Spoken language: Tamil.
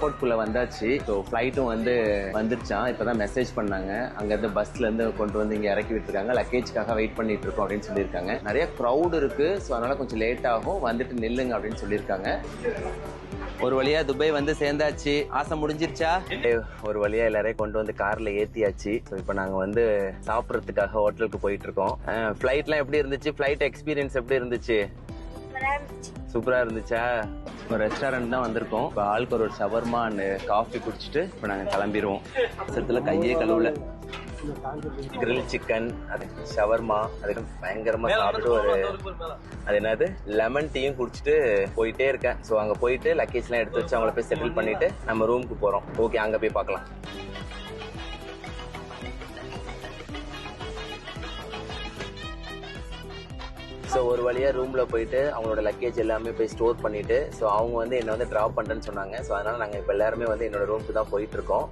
ஏர்போர்ட்குள்ள வந்தாச்சு. ஸோ ஃப்ளைட்டும் வந்து வந்துருச்சான் இப்பதான் மெசேஜ் பண்ணாங்க. அங்கேருந்து பஸ்லேருந்து பஸ்ல இருந்து கொண்டு வந்து இங்கே இறக்கி விட்டுருக்காங்க. லக்கேஜ்க்காக வெயிட் பண்ணிட்டு இருக்கோம் அப்படின்னு சொல்லியிருக்காங்க. நிறைய க்ரௌட் இருக்கு. ஸோ அதனால கொஞ்சம் லேட் ஆகும். வந்துட்டு நில்லுங்க அப்படின்னு சொல்லியிருக்காங்க. ஒரு வழியா துபாய் வந்து சேர்ந்தாச்சு. ஆசை முடிஞ்சிருச்சா? ஒரு வழியா எல்லாரையும் கொண்டு வந்து கார்ல ஏத்தியாச்சு. ஸோ இப்போ நாங்க வந்து சாப்பிட்றதுக்காக ஹோட்டலுக்கு போயிட்டு இருக்கோம். ஃபிளைட்லாம் எப்படி இருந்துச்சு? ஃபிளைட் எக்ஸ்பீரியன்ஸ் எப்படி இருந்துச்சு? சூப்பரா இருந்துச்சா? ஒரு ரெஸ்டாரண்ட் தான் வந்திருக்கோம். இப்போ ஆளுக்கு ஒரு ஷவர்மா அண்ட் காஃபி குடிச்சிட்டு இப்போ நாங்க கிளம்பிடுவோம் சத்துல கையே கழுவுல. கிரில் சிக்கன் அது ஷவர்மா அதுக்கு பயங்கரமா சாப்பிட்டு ஒரு அது என்னது? லெமன் டீயும் குடிச்சிட்டு போயிட்டே இருக்கேன். ஸோ அங்க போயிட்டு லக்கேஜ்லாம் எடுத்து வச்சு அவங்கள போய் செட்டில் பண்ணிட்டு நம்ம ரூமுக்கு போறோம். ஓகே அங்க போய் பார்க்கலாம். ஸோ ஒரு வழியாக ரூமில் போயிட்டு அவங்களோட லக்கேஜ் எல்லாமே போய் ஸ்டோர் பண்ணிட்டு ஸோ அவங்க வந்து என்னை வந்து ட்ராப் பண்ணுறேன்னு சொன்னாங்க. ஸோ அதனால் நாங்கள் இப்போ எல்லாருமே வந்து என்னோட ரூமுக்கு தான் போயிட்டுருக்கோம்